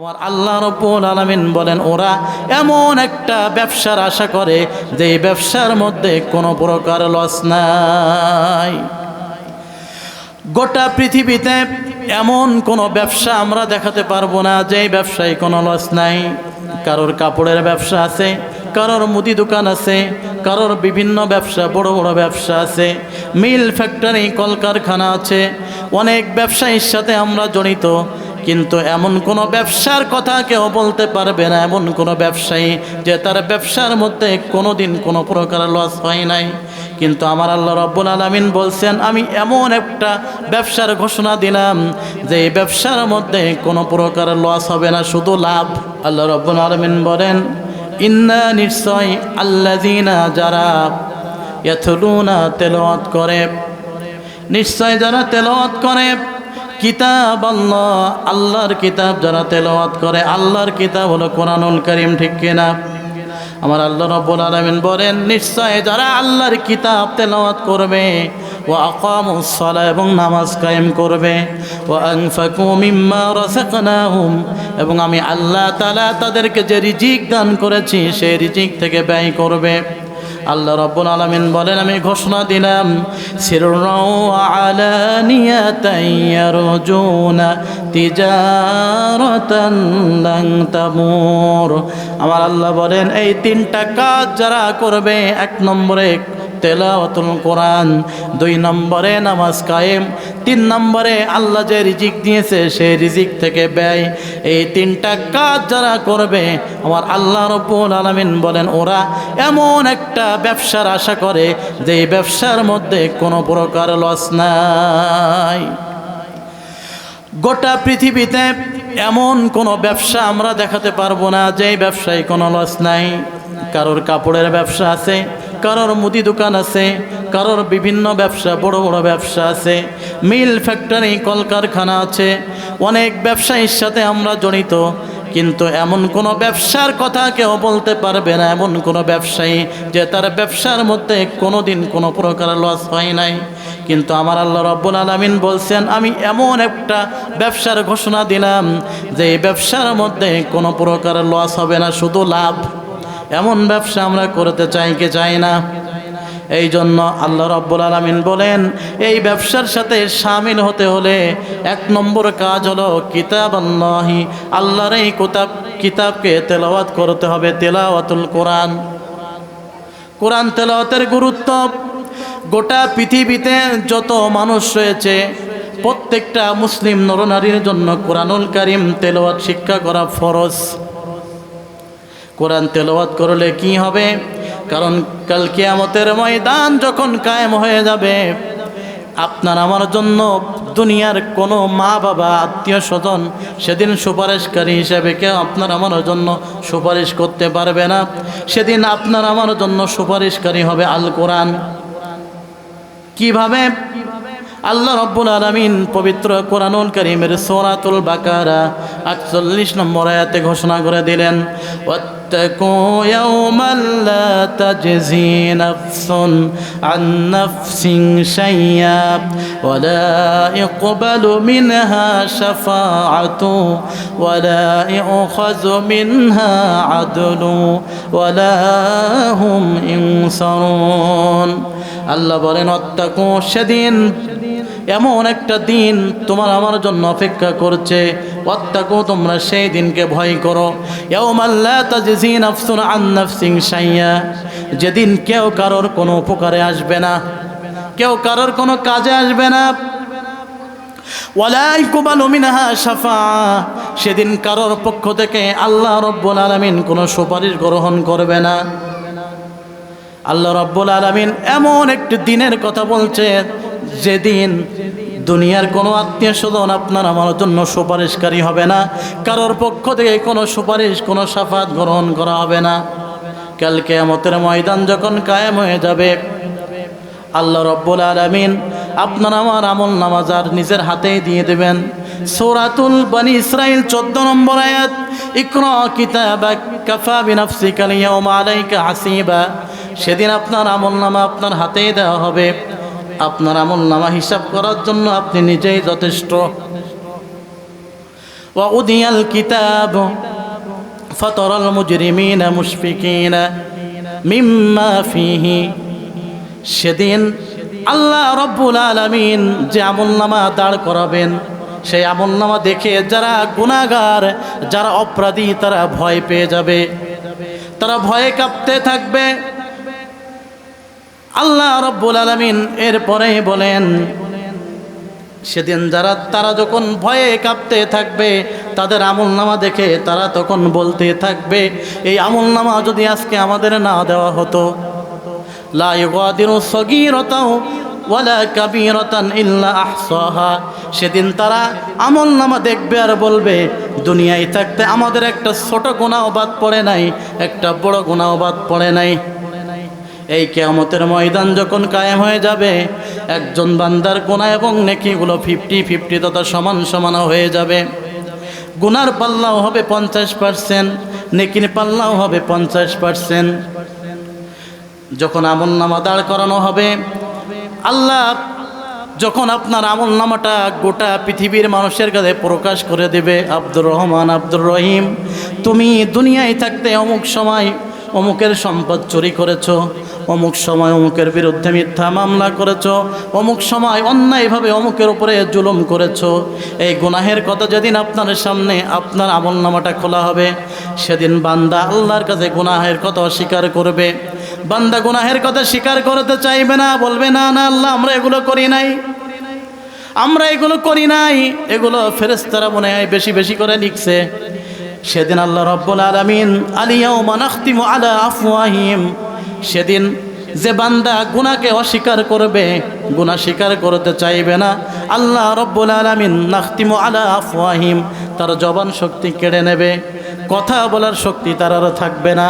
আমার আল্লাহ রব্বুল আলামিন বলেন, ওরা এমন একটা ব্যবসার আশা করে যে ব্যবসার মধ্যে কোনো প্রকার লস নাই। গোটা পৃথিবীতে এমন কোনো ব্যবসা আমরা দেখাতে পারব না যে ব্যবসায় কোনো লস নাই। কারোর কাপড়ের ব্যবসা আছে, কারোর মুদি দোকান আছে, কারোর বিভিন্ন ব্যবসা, বড় বড় ব্যবসা আছে, মিল ফ্যাক্টরি, কলকারখানা আছে। অনেক ব্যবসায়ীর সাথে আমরা জড়িত। কিন্তু এমন কোনো ব্যবসার কথা কেউ বলতে পারবে না। এমন কোনো ব্যবসায়ী যে তার ব্যবসার মধ্যে কোনো দিন কোনো প্রকার লস হয় নাই। কিন্তু আমার আল্লাহ রব্বুল আলমিন বলছেন, আমি এমন একটা ব্যবসার ঘোষণা দিলাম যে এই ব্যবসার মধ্যে কোনো প্রকার লস হবে না, শুধু লাভ। আল্লাহ রব্বুল আলমিন বলেন, ইন্না নিশ্চয় আল্লাদিনা যারা ইয়াথলুনা তেলাওয়াত করে নিশ্চয় যারা তেলাওয়াত করে কিতাব আল্লাহ, আল্লাহর কিতাব যারা তেলাওয়াত করে, আল্লাহর কিতাব হলো কোরআনুল করিম, ঠিক কিনা? আমার আল্লাহ রব্বুল আলামিন বলেন, নিশ্চয় যারা আল্লাহর কিতাব তেলাওয়াত করবে ও আকামুস সালাহ এবং নামাজ কায়েম করবে ও রাযাকনাহুম, এবং আমি আল্লাহ তালা তাদেরকে যে রিজিক দান করেছি, সেই রিজিক থেকে ব্যয় করবে। আল্লাহ রব্বুল আলমিন বলেন, আমি ঘোষণা দিলাম আমার আল্লাহ বলেন, এই তিনটা কাজ যারা করবে, এক নম্বরে তেলাওয়াতুল কোরআন, দুই নম্বরে নামাজ কায়েম, তিন নম্বরে আল্লাহ যে রিজিক দিয়েছে সেই রিজিক থেকে ব্যয়। এই তিনটা কাজ যারা করবে, আমার আল্লাহ রব্বুল আলমিন বলেন, ওরা এমন একটা ব্যবসার আশা করে যে ব্যবসার মধ্যে কোনো প্রকার লস নাই। গোটা পৃথিবীতে এমন কোনো ব্যবসা আমরা দেখাতে পারব না যে এই ব্যবসায় কোনো লস নাই। কারোর কাপড়ের ব্যবসা আছে, কারোর মুদি দোকান আছে, কারোর বিভিন্ন ব্যবসা, বড় বড় ব্যবসা আছে। মিল ফ্যাক্টরি, কলকারখানা আছে, অনেক ব্যবসায়ীর সাথে আমরা জড়িত, কিন্তু এমন কোনো ব্যবসার কথা কেউ বলতে পারবে না। এমন কোনো ব্যবসায়ী যে তার ব্যবসার মধ্যে কোনো দিন কোনো প্রকার লস হয় নাই। কিন্তু আমার আল্লাহ রব্বুল আলমিন বলছেন, আমি এমন একটা ব্যবসার ঘোষণা দিলাম যে ব্যবসার মধ্যে কোনো প্রকার লস হবে না, শুধু লাভ। এমন ব্যবসা আমরা করতে চাই কি চাই না? এই জন্য আল্লাহ রব্বুল আলমিন বলেন, এই ব্যবসার সাথে সামিল হতে হলে এক নম্বর কাজ হলো কিতাব আল্লাহি আল্লাহর এই কিতাব, কিতাবকে তেলাওয়াত করতে হবে, তেলাওয়াতুল কোরআন। কোরআন তেলাওয়াতের গুরুত্ব, গোটা পৃথিবীতে যত মানুষ রয়েছে, প্রত্যেকটা মুসলিম নরনারীর জন্য কোরআনুল কারিম তেলাওয়াত শিক্ষা করা ফরজ। কোরআন তেলাওয়াত করলে কি হবে? কারণ কাল কিয়ামতের ময়দান যখন কায়েম হয়ে যাবে, আপনার আমার জন্য দুনিয়ার কোনো মা বাবা, আত্মীয় স্বজন সেদিন সুপারিশকারী হিসেবে কেউ আপনার আমার জন্য সুপারিশ করতে পারবে না। সেদিন আপনার আমার জন্য সুপারিশকারী হবে আল কোরআন কীভাবে? আল্লাহ রব্বুল আলমিন পবিত্র কোরআনুল করিমের সোরাতুল বাকারা আটচল্লিশ নম্বর আয়াতে ঘোষণা করে দিলেন واتقوا يوما لا تجزي نفس عن نفس شيئا ولا يقبل منها شفاعة ولا يؤخذ منها عدل ولا هم ينصرون আল্লাহ বলেন অত্যাকু সেদিন এমন একটা দিন তোমার আমার জন্য অপেক্ষা করছে। অত্যাকু তোমরা সেই দিনকে ভয় করো। যেদিন কেউ কারোর কোনো উপকারে আসবে না। কেউ কারোর কোনো কাজে আসবে না। সেদিন কারোর পক্ষ থেকে আল্লাহ রব্বুল আলমিন কোনো সুপারিশ গ্রহণ করবে না। আল্লাহ রব্বুল আলমিন এমন একটি দিনের কথা বলছে যেদিন দুনিয়ার কোনো আত্মীয় স্বজন আপনার আমার জন্য সুপারিশকারী হবে না, কারোর পক্ষ থেকে কোনো সুপারিশ, কোনো সাফাত গ্রহণ করা হবে না। কালকে আমতের ময়দান যখন কায়েম হয়ে যাবে, আল্লাহ রব্বুল আলমিন আপনার আমার আমল নামাজার নিজের হাতেই দিয়ে দেবেন। সৌরাতুল বানি ইসরাইল চোদ্দ নম্বর আয়াত, ইকরা কিতাবা কাফা বিনাফসিকা লিয়াউমা আলাইকা হাসিবা। সেদিন আপনার আমল নামা আপনার হাতেই দেওয়া হবে। আপনার আমল নামা হিসাব করার জন্য আপনি নিজেই যথেষ্ট وأودي الكتاب فترى المجرمين مشفقين مما فيه সেদিন আল্লাহ রব্বুল আলমিন যে আমলনামা দাঁড় করাবেন সেই আমলনামা দেখে যারা গুণাগার যারা অপরাধী তারা ভয় পেয়ে যাবে তারা ভয়ে কাঁপতে থাকবে আল্লাহ রব্বুল আলমিন এরপরে বলেন, সেদিন যারা, তারা যখন ভয়ে কাঁপতে থাকবে, তাদের আমলনামা দেখে তারা তখন বলতে থাকবে, এই আমলনামা যদি আজকে আমাদের না দেওয়া হতো সেদিন তারা আমলনামা দেখবে আর বলবে, দুনিয়ায় থাকতে আমাদের একটা ছোট গুনাহ বাদ পড়ে নাই, একটা বড় গুনাহ বাদ পড়ে নাই। এই কেয়ামতের ময়দান যখন কায়েম হয়ে যাবে, একজন বান্দার গোনা এবং নেকিগুলো ফিফটি ফিফটি তথা সমান সমান হয়ে যাবে। গুনার পাল্লাও হবে পঞ্চাশ পার্সেন্ট নেকির পাল্লাও হবে পঞ্চাশ পার্সেন্ট যখন আমল নামা দাঁড় করানো হবে, আল্লাহ যখন আপনার আমল নামাটা গোটা পৃথিবীর মানুষের কাছে প্রকাশ করে দেবে, আব্দুর রহমান, আব্দুর রহিম, তুমি দুনিয়ায় থাকতে অমুক সময় অমুকের সম্পদ চুরি করেছ, অমুক সময় অমুকের বিরুদ্ধে মিথ্যা মামলা করেছ, অমুক সময় অন্যায়ভাবে অমুকের উপরে জুলুম করেছ। এই গুনাহের কথা যেদিন আপনার সামনে আপনার আমল নামাটা খোলা হবে, সেদিন বান্দা আল্লাহর কাছে গুনাহের কথা অস্বীকার করবে। বান্দা গুনাহের কথা স্বীকার করতে চাইবে না, বলবে, না না, আল্লাহ, আমরা এগুলো করি নাই। আমরা এগুলো করি নাই। এগুলো ফেরেস্তারা মনে হয় বেশি বেশি করে লিখছে। সেদিন আল্লাহ রব্বুল আলমিন আলিয়াও মানাখতিম আলা আফওয়াহিম, সেদিন যে বান্দা গুনাকে অস্বীকার করবে গুনা স্বীকার করতে চাইবে না। আল্লাহ রব্বুল আলমিন নাখতিমু আলা আফওয়াহিম, তার জবান শক্তি কেড়ে নেবে। কথা বলার শক্তি তার আর থাকবে না।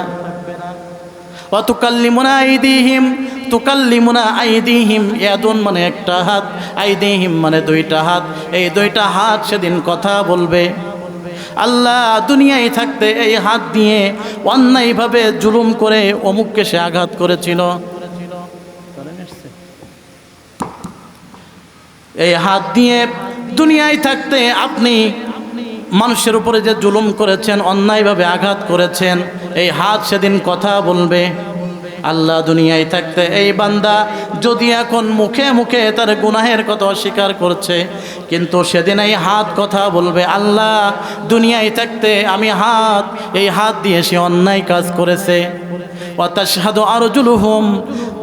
অতুকাল্লিমুনা আইদিহিম, তুকাল্লিমুনা আইদিহিম, ইয়াদুন মানে একটা হাত, আইদিহিম মানে দুইটা হাত। এই দুইটা হাত সেদিন কথা বলবে। আল্লাহ দুনিয়ায় থাকতে এই হাত দিয়ে অন্যায়ভাবে জুলুম করে অমুককে সে আঘাত করেছিল। এই হাত দিয়ে দুনিয়ায় থাকতে আপনি মানুষের উপরে যে জুলুম করেছেন, অন্যায়ভাবে আঘাত করেছেন, এই হাত সেদিন কথা বলবে। আল্লাহ দুনিয়ায় থাকতে এই বান্দা যদি এখন মুখে মুখে তার গুনাহের কথা অস্বীকার করছে, কিন্তু সেদিন এই হাত কথা বলবে, আল্লাহ, দুনিয়ায় থাকতে আমি হাত, এই হাত দিয়ে সে অন্যায় কাজ করেছে।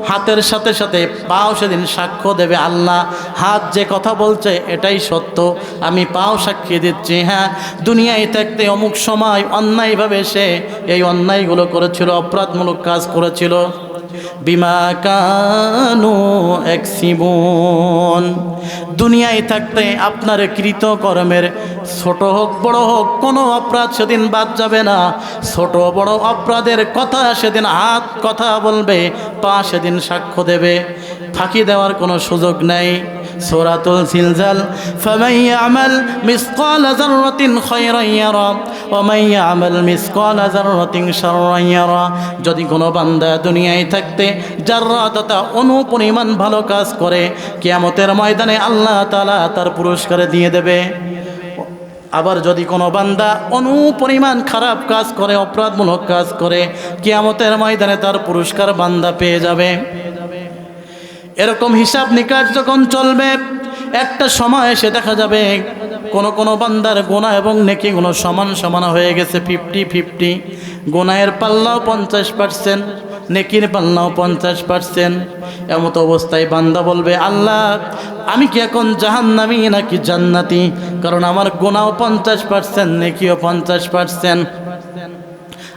হাতের সাথে সাথে পাও সেদিন সাক্ষ্য দেবে আল্লাহ। হাত যে কথা বলছে এটাই সত্য। আমি পাও সাক্ষী দিচ্ছি হ্যাঁ দুনিয়ায় থাকতে অমুক সময় অন্যায়ভাবে সে এই অন্যায়গুলো করেছিল, অপরাধমূলক কাজ করেছিল। বিমা কানু এক্সিবন। দুনিয়ায় থাকতে আপনার কৃতকর্মের ছোট হোক, বড় হোক, কোনো অপরাধ সেদিন বাদ যাবে না। ছোট বড় অপরাধের কথা সেদিন হাত কথা বলবে, পা সেদিন সাক্ষ্য দেবে। ফাঁকি দেওয়ার কোনো সুযোগ নেই। সূরাতুল জিলজাল ফামান ইয়ামাল মিসকালা যাররাতিন খায়রান ইয়ারা, ওয়া মান ইয়ামাল মিসকালা যাররাতিন শাররান ইয়ারা। যদি কোনো বান্দা দুনিয়ায় থাকতে যাররা তথা অনু পরিমাণ ভালো কাজ করে, কিয়ামতের ময়দানে আল্লাহ তাআলা তার পুরস্কার দিয়ে দেবে। আবার যদি কোনো বান্দা অনু পরিমাণ খারাপ কাজ করে, অপরাধমূলক কাজ করে, কিয়ামতের ময়দানে তার পুরস্কার বান্দা পেয়ে যাবে। এরকম হিসাব নিকাশ যখন চলবে, একটা সময় এসে দেখা যাবে, কোন কোন বান্দার গোনা এবং নেকি গুলো সমান সমান হয়ে গেছে ফিফটি ফিফটি গোনায়ের পাল্লাও পঞ্চাশ পার্সেন্ট নেকির পাল্লাও পঞ্চাশ পার্সেন্ট এমত অবস্থায় বান্দা বলবে, আল্লাহ, আমি কি এখন জাহান্নামি নাকি জান্নাতি? কারণ আমার গোনাও পঞ্চাশ পার্সেন্ট নেকিও পঞ্চাশ পার্সেন্ট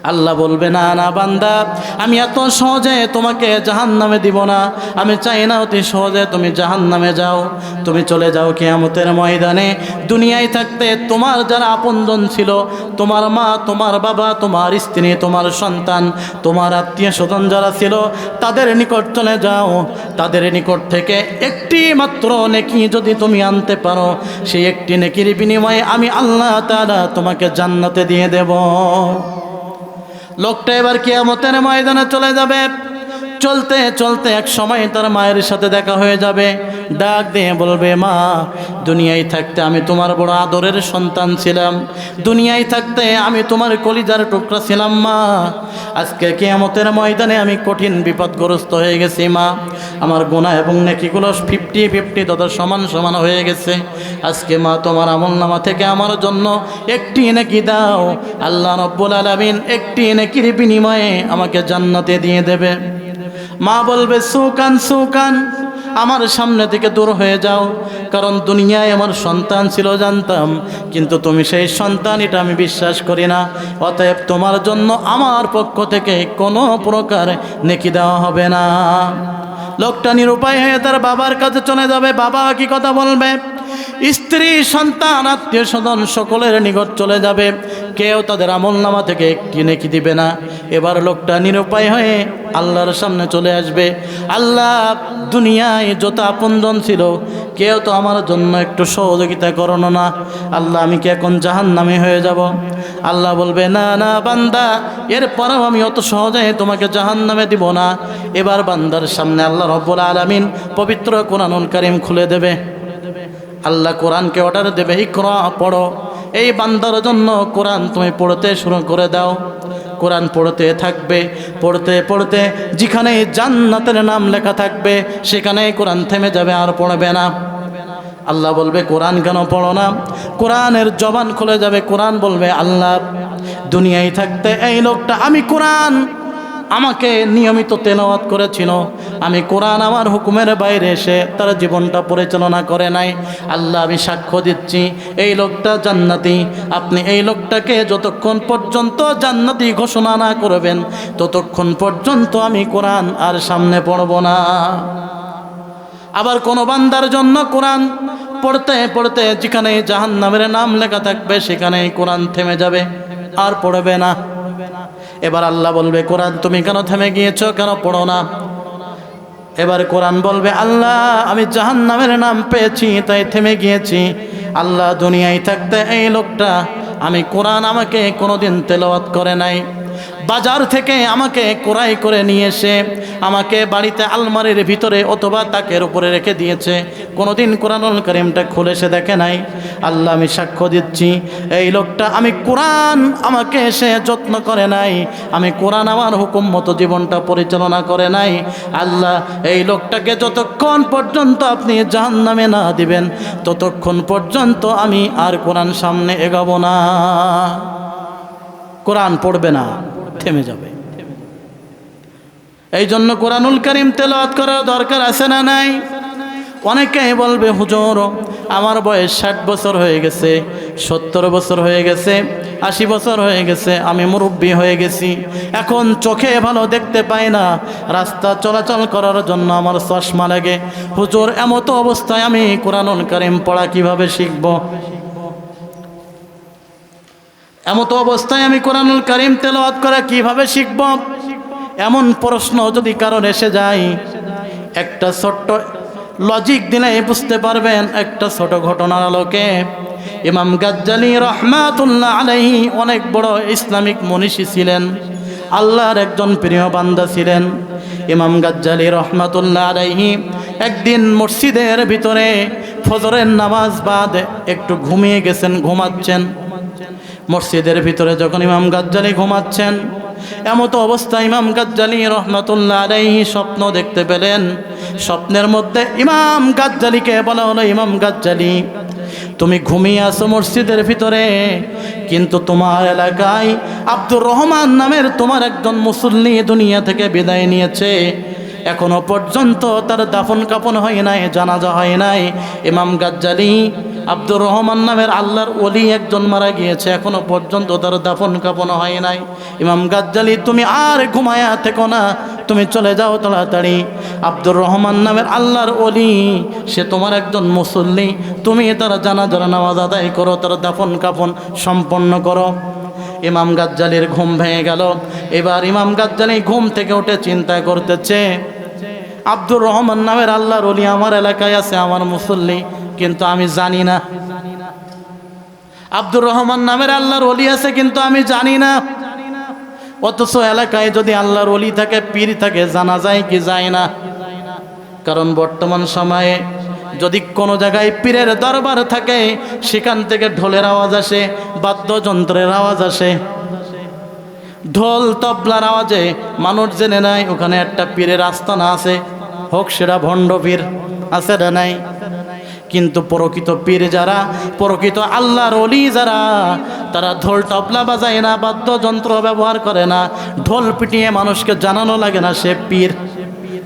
আল্লাহ বলবে, না না, বান্দা, আমি এত সহজে তোমাকে জাহান নামে দিব না। আমি চাই না অতি সহজে তুমি জাহান নামে যাও। তুমি চলে যাও কেয়ামতের ময়দানে। দুনিয়ায় থাকতে তোমার যারা আপনজন ছিল, তোমার মা, তোমার বাবা, তোমার স্ত্রী, তোমার সন্তান, তোমার আত্মীয় স্বজন যারা ছিল, তাদের নিকট চলে যাও। তাদের নিকট থেকে একটি মাত্র নেকি যদি তুমি আনতে পারো, সেই একটি নেকির বিনিময়ে আমি আল্লাহ তাআলা তোমাকে জান্নাতে দিয়ে দেব। লোকটা এবার কেয়ামতের ময়দানে চলে যাবে। চলতে চলতে এক সময় তার মায়ের সাথে দেখা হয়ে যাবে। ডাক দিয়ে বলবে, মা, দুনিয়ায় থাকতে আমি তোমার বড় আদরের সন্তান ছিলাম। দুনিয়ায় থাকতে আমি তোমার কলিজার টুকরা ছিলাম, মা। আজকে কেয়ামতের ময়দানে আমি কঠিন বিপদগ্রস্ত হয়ে গেছি, মা। আমার গোনা এবং নেকিগুলো ফিফটি ফিফটি তত সমান সমান হয়ে গেছে। আজকে, মা, তোমার আমল নামা থেকে আমার জন্য একটি নেকি দাও। আল্লাহ রব্বুল আলমিন একটি নেকির বিনিময়ে আমাকে জান্নাতে দিয়ে দেবে। মা বলবে, সুকান সুকান, আমার সামনে থেকে দূর হয়ে যাও। কারণ দুনিয়ায় আমার সন্তান ছিল, জানতাম। কিন্তু তুমি সেই সন্তান এটা আমি বিশ্বাস করি না। অতএব তোমার জন্য আমার পক্ষ থেকে কোনো প্রকার নেকি দেওয়া হবে না। লোকটা নিরুপায় হয়ে তার বাবার কাছে চলে যাবে। বাবা কি কথা বলবে? স্ত্রী, সন্তান, আত্মীয় স্বজন সকলের নিকট চলে যাবে। কেউ তাদের আমল নামা থেকে একটি নেকি দিবে না। এবার লোকটা নিরুপায় হয়ে আল্লাহর সামনে চলে আসবে। আল্লাহ, দুনিয়ায় যত আপনজন ছিল, কেউ তো আমার জন্য একটু সহযোগিতা করোনো না। আল্লাহ, আমি কি এখন জাহান নামে হয়ে যাব? আল্লাহ বলবে, না না, বান্দা, এরপরেও আমি অত সহজে তোমাকে জাহান নামে দিব না। এবার বান্দার সামনে আল্লাহ রব্বুল আলমিন পবিত্র কোরআনুল কারিম খুলে দেবে। আল্লাহ কোরআনকে অর্ডার দেবে ইকরা পড়ো। এই বান্দার জন্য কোরআন তুমি পড়তে শুরু করে দাও। কোরআন পড়তে থাকবে, পড়তে পড়তে যেখানে জান্নাতের নাম লেখা থাকবে, সেখানে কোরআন থেমে যাবে আর পড়বে না। আল্লাহ বলবে, কোরআন কেন পড়ো না? কোরআনের জবান খুলে যাবে, কোরআন বলবে, আল্লাহ, দুনিয়ায় থাকতে এই লোকটা, আমি কোরআন আমাকে নিয়মিত তেলাওয়াত করেছিল। আমি কোরআন আমার হুকুমের বাইরে এসে তার জীবনটা পরিচালনা করে নাই। আল্লাহ, আমি সাক্ষ্য দিচ্ছি, এই লোকটা জান্নাতি। আপনি এই লোকটাকে যতক্ষণ পর্যন্ত জান্নাতি ঘোষণা না করবেন, ততক্ষণ পর্যন্ত আমি কোরআন আর সামনে পড়ব না। আবার কোনো বান্দার জন্য কোরআন পড়তে পড়তে যেখানে জাহান নামের নাম লেখা থাকবে, সেখানেই কোরআন থেমে যাবে, আর পড়বে না। এবার আল্লাহ বলবে, কোরআন তুমি কেন থেমে গিয়েছো? কেন পড়ো না? এবার কোরআন বলবে, আল্লাহ, আমি জাহান নামের নাম পেয়েছি, তাই থেমে গিয়েছি। আল্লাহ দুনিয়ায় থাকতে এই লোকটা, আমি কোরআন আমাকে কোনোদিন তেলাওয়াত করে নাই। বাজার থেকে আমাকে কোরাই করে নিয়ে এসে আমাকে বাড়িতে আলমারির ভিতরে অথবা তাকের উপরে রেখে দিয়েছে। কোনোদিন কোরআনুল করিমটা খুলে সে দেখে নাই। আল্লাহ, আমি সাক্ষ্য দিচ্ছি, এই লোকটা আমি কোরআন আমাকে এসে যত্ন করে নাই। আমি কোরআন আমার হুকুম মতো জীবনটা পরিচালনা করে নাই। আল্লাহ, এই লোকটাকে যতক্ষণ পর্যন্ত আপনি জাহান নামে না দিবেন, ততক্ষণ পর্যন্ত আমি আর কোরআন সামনে এগাবো না। কোরআন পড়বে না। থেমে যাবে। এই জন্য কোরআনুল করিম তেলাওয়াত করার দরকার আছে না নাই? অনেকেই বলবে, হুজুর, আমার বয়স ষাট বছর হয়ে গেছে, সত্তর বছর হয়ে গেছে, আশি বছর হয়ে গেছে, আমি মুরব্বী হয়ে গেছি। এখন চোখে ভালো দেখতে পাই না, রাস্তা চলাচল করার জন্য আমার চশমা লাগে। হুজুর, এমতো অবস্থায় আমি কোরআনুল করিম পড়া কীভাবে শিখব? এমত অবস্থায় আমি কোরআনুল করিম তেলাওয়াত করা কীভাবে শিখব? এমন প্রশ্ন যদি কারণ এসে যায়, একটা ছোট্ট লজিক দিলে বুঝতে পারবেন, একটা ছোট ঘটনার আলোকে ইমাম গাজ্জালি রহমাতুল্লাহ আলাইহি অনেক বড় ইসলামিক মনীষী ছিলেন, আল্লাহর একজন প্রিয় বান্দা ছিলেন। ইমাম গাজ্জালি রহমাতুল্লাহ আলাইহি একদিন মসজিদের ভিতরে ফজরের নামাজ বাদ একটু ঘুমিয়ে গেছেন, ঘুমাচ্ছেন। মসজিদের ভিতরে যখন ইমাম গাজ্জালি ঘুমাচ্ছেন, এমতো অবস্থায় ইমাম গাজ্জালি রহমতুল্লাহ আলাইহি স্বপ্ন দেখতে পেলেন। স্বপ্নের মধ্যে ইমাম গাজ্জালিকে বলা হলো, ইমাম গাজ্জালি, তুমি ঘুমিয়ে আসো মসজিদের ভিতরে, কিন্তু তোমার এলাকায় আব্দুর রহমান নামের তোমার একজন মুসল্লি দুনিয়া থেকে বিদায় নিয়েছে। এখনও পর্যন্ত তার দাফন কাপন হয় নাই, জানাজা হয় নাই। ইমাম গাজ্জালি আব্দুর রহমান নামের আল্লাহর অলি একজন মারা গিয়েছে, এখনও পর্যন্ত তার দাফন কাপন হয় নাই। ইমাম গাজ্জালি, তুমি আর ঘুমায়া থেকো না, তুমি চলে যাও তাড়াতাড়ি। আব্দুর রহমান নামের আল্লাহর অলি সে তোমার একজন মুসল্লি, তুমি তার জানাজার নামাজ আদায় করো, তার দাফন কাপন সম্পন্ন করো। ইমাম গাজ্জালির ঘুম ভেঙে গেল। এবার ইমাম গাজ্জালি ঘুম থেকে উঠে চিন্তা করতেছে, আব্দুর রহমান নামের আল্লাহর অলি আমার এলাকায় আছে, আমার মুসল্লি, কিন্তু আমি জানি না। আব্দুর রহমান নামের আল্লাহর অলি আছে, কিন্তু আমি জানি না। অথচ এলাকায় যদি আল্লাহর অলি থাকে, পীর থাকে, জানা যায় কি যায় না? কারণ বর্তমান সময়ে যদি কোনো জায়গায় পীরের দরবার থাকে, সেখান থেকে ঢোলের আওয়াজ আসে, বাদ্যযন্ত্রের আওয়াজ আসে। ঢোল তবলার আওয়াজে মানুষ জেনে নাই ওখানে একটা পীরের আস্তানা আছে। হোক সেটা ভণ্ড পীর, আছে না নাই? কিন্তু প্রকৃত পীর যারা, প্রকৃত আল্লাহর অলি যারা, তারা ঢোল তবলা বাজায় না, বাদ্যযন্ত্র ব্যবহার করে না। ঢোল পিটিয়ে মানুষকে জানানো লাগে না সে পীর।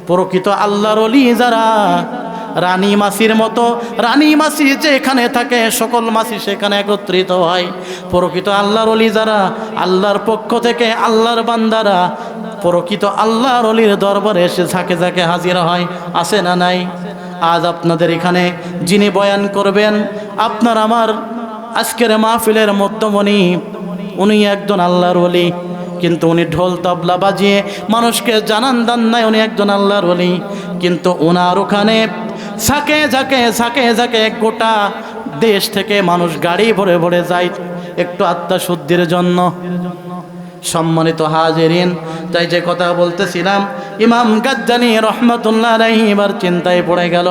প্রকৃত আল্লাহর অলি যারা রানী মাসির মতো, রানী মাসি যেখানে থাকে, সকল মাসি সেখানে একত্রিত হয়। প্রকৃত আল্লাহর অলি যারা, আল্লাহর পক্ষ থেকে আল্লাহর বান্দারা, প্রকৃত আল্লাহর অলির দরবারে এসে ঝাঁকে ঝাঁকে হাজির হয়। আসে না নাই? আজ আপনাদের এখানে যিনি বয়ান করবেন, আপনার আমার আজকের মাহফিলের মধ্যমণি, উনি একজন আল্লাহর অলি। কিন্তু উনি ঢোল তবলা বাজিয়ে মানুষকে জানান দান নাই, উনি একজন আল্লাহর অলি কিন্তু ওনার ওখানে ঝাঁকে ঝাঁকে ঝাঁকে ঝাঁকে গোটা দেশ থেকে মানুষ গাড়ি ভরে ভরে যায় একটু আত্মা শুদ্ধির জন্য। সম্মানিত হাজেরিন, তাই যে কথা বলতেছিলাম, ইমাম গাজ্জানি রহমতুল্লাহ এবার চিন্তায় পড়ে গেল,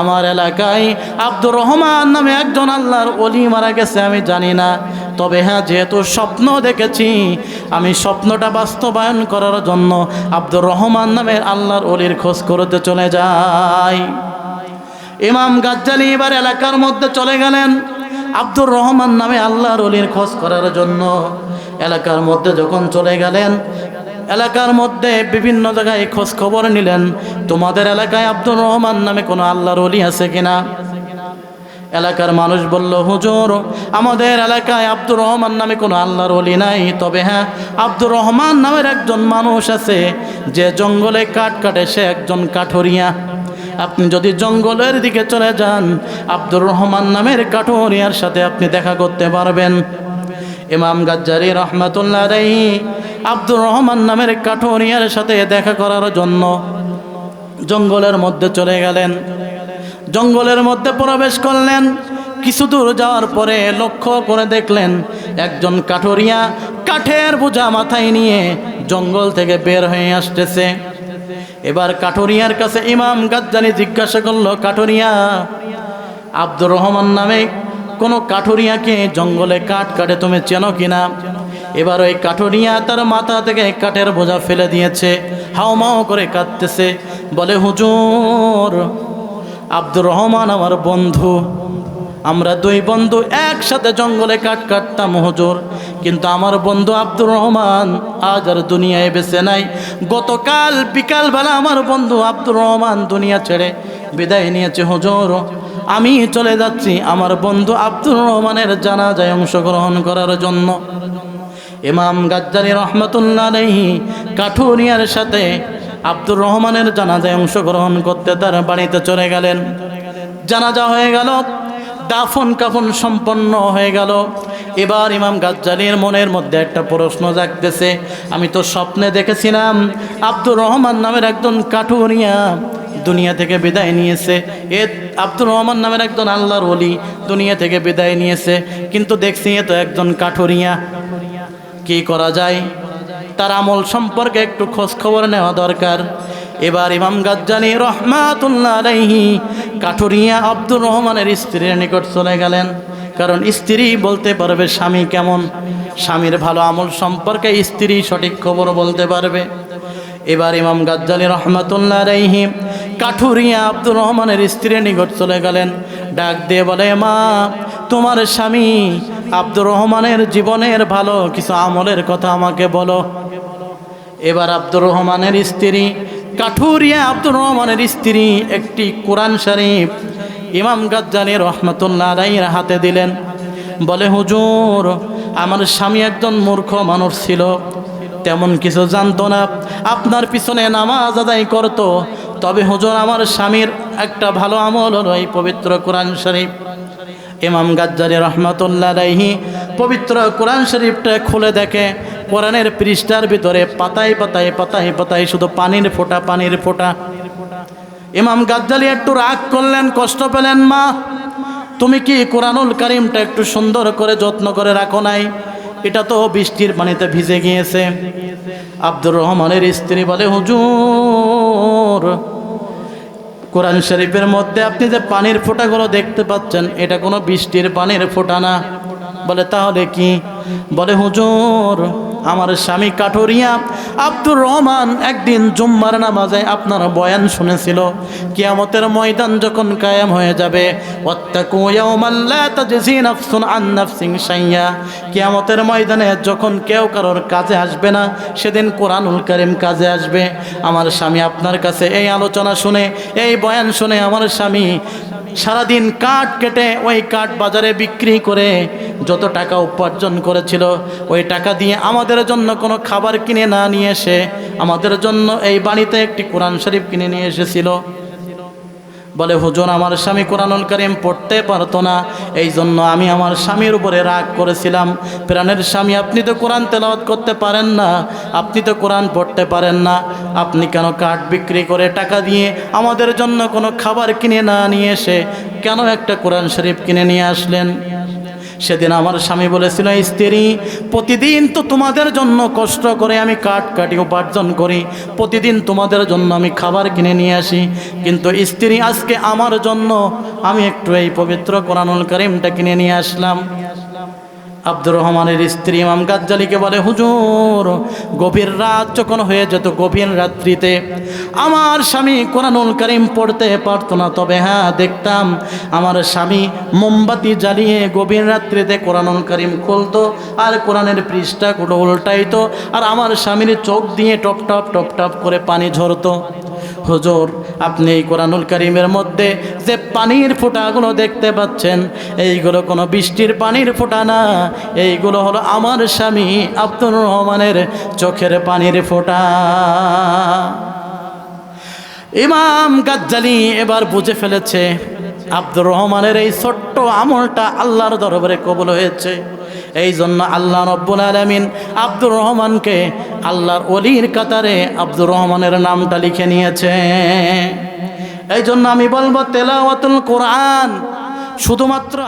আমার এলাকায় আব্দুর রহমান নামে একজন আল্লাহর অলি মারা গেছে, আমি জানি না। তবে হ্যাঁ যেহেতু স্বপ্ন দেখেছি, আমি স্বপ্নটা বাস্তবায়ন করার জন্য আব্দুর রহমান নামের আল্লাহর অলির খোঁজ করতে চলে যাই। ইমাম গাজ্জালি এবার এলাকার মধ্যে চলে গেলেন আব্দুর রহমান নামে আল্লাহর অলির খোঁজ করার জন্য। এলাকার মধ্যে যখন চলে গেলেন, এলাকার মধ্যে বিভিন্ন জায়গায় খোঁজ খবর নিলেন, তোমাদের এলাকায় আব্দুর রহমান নামে কোনো আল্লাহর অলি আছে কিনা? এলাকার মানুষ বলল, হুজুর, আমাদের এলাকায় আব্দুর রহমান নামে কোনো আল্লাহর অলি নাই। তবে হ্যাঁ আব্দুর রহমান নামের একজন মানুষ আছে। যে জঙ্গলে কাঠ কাটে, সে একজন কাঠরিয়া। আপনি যদি জঙ্গলের দিকে চলে যান, আব্দুর রহমান নামের কাঠরিয়ার সাথে আপনি দেখা করতে পারবেন। ইমাম গাজ্জারি রহমাতুল্লাহ রাই আব্দুর রহমান নামের কাঠরিয়ার সাথে দেখা করার জন্য জঙ্গলের মধ্যে চলে গেলেন। জঙ্গলের মধ্যে প্রবেশ করলেন। কিছু দূর যাওয়ার পরে লক্ষ্য করে দেখলেন একজন কাঠরিয়া কাঠের বোঝা মাথায় নিয়ে জঙ্গল থেকে বের হয়ে আসতেছে। এবার কাঠরিয়ার কাছে ইমাম গাজ্জানি জিজ্ঞাসা করল, কাঠরিয়া, আব্দুর রহমান নামে কোনো কাঠুরিয়াকে জঙ্গলে কাঠ কাটে তুমি চেনো কিনা? এবার ওই কাঠুরিয়া তার মাথা থেকে কাঠের বোঝা ফেলে দিয়েছে। হাওমাও করে কাঁদতেছে। বলে, হুজুর আব্দুর রহমান আমার বন্ধু। আমরা দুই বন্ধু একসাথে জঙ্গলে কাট কাটতাম, হুজুর। কিন্তু আমার বন্ধু আব্দুর রহমান আজ আর দুনিয়ায় বেঁচে নাই। গতকাল বিকালবেলা আমার বন্ধু আব্দুর রহমান দুনিয়া ছেড়ে বিদায় নিয়েছে, হুজুর। আমি চলে যাচ্ছি আমার বন্ধু আব্দুর রহমানের জানাজায় অংশগ্রহণ করার জন্য। ইমাম গাজ্জারি রহমতুল্লাহ কাঠুরিয়ার সাথে আব্দুর রহমানের জানাজায় অংশগ্রহণ করতে তার বাড়িতে চলে গেলেন। জানাজা হয়ে গেল, দাফন কাফন সম্পন্ন হয়ে গেল। এবার ইমাম গাজ্জালির মনের মধ্যে একটা প্রশ্ন জাগতেছে, আমি তো স্বপ্নে দেখেছিলাম আব্দুর রহমান নামের একজন কাঠুরিয়া দুনিয়া থেকে বিদায় নিয়েছে। এ আব্দুর রহমান নামের একজন আল্লাহর অলি দুনিয়া থেকে বিদায় নিয়েছে, কিন্তু দেখছি এ তো একজন কাঠুরিয়া। কি করা যায়? তার আমল সম্পর্কে একটু খোঁজ খবর নেওয়া দরকার। এবার ইমাম গাজ্জানি রহমাতুল্লাহ আলাইহি কাঠুরিয়া আব্দুর রহমানের স্ত্রীর নিকট চলে গেলেন। কারণ স্ত্রী বলতে পারবে স্বামী কেমন। স্বামীর ভালো আমল সম্পর্কে স্ত্রী সঠিক খবর বলতে পারবে। এবার ইমাম গাজ্জালি রহমাতুল্লাহ আলাইহি কাঠুরিয়া আব্দুর রহমানের স্ত্রীর নিকট চলে গেলেন। ডাক দিয়ে বলে, মা তোমার স্বামী আব্দুর রহমানের জীবনের ভালো কিছু আমলের কথা আমাকে বলো। এবার আব্দুর রহমানের স্ত্রী, কাঠুরিয়া আব্দুর রহমানের স্ত্রী একটি কোরআন শরীফ ইমাম গাজ্জালি রহমতুল্লাহ রাইয়ের হাতে দিলেন। বলে, হুজুর, আমার স্বামী একজন মূর্খ মানুষ ছিল, তেমন কিছু জানতো না। আপনার পিছনে নামাজ আদায় করতো। তবে হুজুর, আমার স্বামীর একটা ভালো আমল হলো এই পবিত্র কোরআন শরীফ। ইমাম গাজ্জারি রহমতুল্লাহ রাইহি পবিত্র কোরআন শরীফটা খুলে দেখে। কোরআনের পৃষ্ঠার ভিতরে পাতায় পাতায় পাতায় পাতায় শুধু পানির ফোঁটা পানির ফোঁটা। ইমাম গাজ্জালি একটু রাগ করলেন, কষ্ট পেলেন মা। তুমি কি কোরআনুল কারিমটা একটু সুন্দর করে, যত্ন করে রাখো নাই? এটা তো বৃষ্টির পানিতে ভিজে গিয়েছে। আব্দুর রহমানের স্ত্রী বলে, হুজুর কোরআন শরীফের মধ্যে আপনি যে পানির ফোঁটাগুলো দেখতে পাচ্ছেন, এটা কোনো বৃষ্টির পানির ফোঁটা না। বলে, তাহলে কি? বলে, হুজুর, আমার স্বামী কাঠুরিয়া আব্দুর রহমান একদিন জুম্মার নামাজে আপনার বয়ান শুনেছিল। কিয়ামতের ময়দান যখন কায়েম হয়ে যাবে কিয়ামতের ময়দানে যখন কেউ কারোর কাজে আসবে না, সেদিন কোরআনুল কারীম কাজে আসবে। আমার স্বামী আপনার কাছে এই আলোচনা শুনে, এই বয়ান শুনে আমার স্বামী সারাদিন কাঠ কেটে ওই কাঠ বাজারে বিক্রি করে যত টাকা উপার্জন করেছিল, ওই টাকা দিয়ে আমাদের জন্য কোনো খাবার কিনে না নিয়ে এসে আমাদের জন্য এই বাড়িতে একটি কোরআন শরীফ কিনে নিয়ে এসেছিল। বলে, হুজুর, আমার স্বামী কোরআনুল করিম পড়তে পারতো না। এই জন্য আমি আমার স্বামীর উপরে রাগ করেছিলাম। প্রাণের স্বামী, আপনি তো কোরআন তেলাওয়াত করতে পারেন না। আপনি তো কোরআন পড়তে পারেন না। আপনি কেন কাঠ বিক্রি করে টাকা দিয়ে আমাদের জন্য কোনো খাবার কিনে না নিয়ে এসে কেন একটা কোরআন শরীফ কিনে নিয়ে আসলেন? সেদিন আমার স্বামী বলেছিল স্ত্রী, প্রতিদিন তো তোমাদের জন্য কষ্ট করে আমি কাঠ কাটি উপার্জন করি, প্রতিদিন তোমাদের জন্য আমি খাবার কিনে নিয়ে আসি, কিন্তু স্ত্রী আজকে আমার জন্য আমি একটু এই পবিত্র কোরআনুল করিমটা কিনে নিয়ে আসলাম। আব্দুর রহমানের স্ত্রী ইমাম গাজ্জালিকে বলে, হুজুর, গভীর রাত যখন হয়ে যেত, গভীর রাত্রিতে আমার স্বামী কোরআনুল করিম পড়তে পারতো না। তবে হ্যাঁ দেখতাম আমার স্বামী মোমবাতি জ্বালিয়ে গভীর রাত্রিতে কোরআনুল করিম খুলতো আর কোরআনের পৃষ্ঠাগুলো উল্টাইতো আর আমার স্বামীর চোখ দিয়ে টপ টপ টপ টপ করে পানি ঝরতো। হুজুর, আপনি এই কোরআনুল করিমের মধ্যে যে পানির ফোঁটাগুলো দেখতে পাচ্ছেন, এইগুলো কোনো বৃষ্টির পানির ফোঁটা না, এইগুলো হলো আমার স্বামী আব্দুর রহমানের চোখের পানির ফোঁটা। ইমাম গাজ্জালি এবার বুঝে ফেলেছে, আব্দুর রহমানের এই ছোট্ট আমলটা আল্লাহর দরবারে কবল হয়েছে। এই জন্য আল্লাহ রব্বুল আলমিন আব্দুর রহমানকে আল্লাহর অলির কাতারে আব্দুর রহমানের নামটা লিখে নিয়েছে। এই জন্য আমি বলব তেলাওয়াতুল কোরআন শুধুমাত্র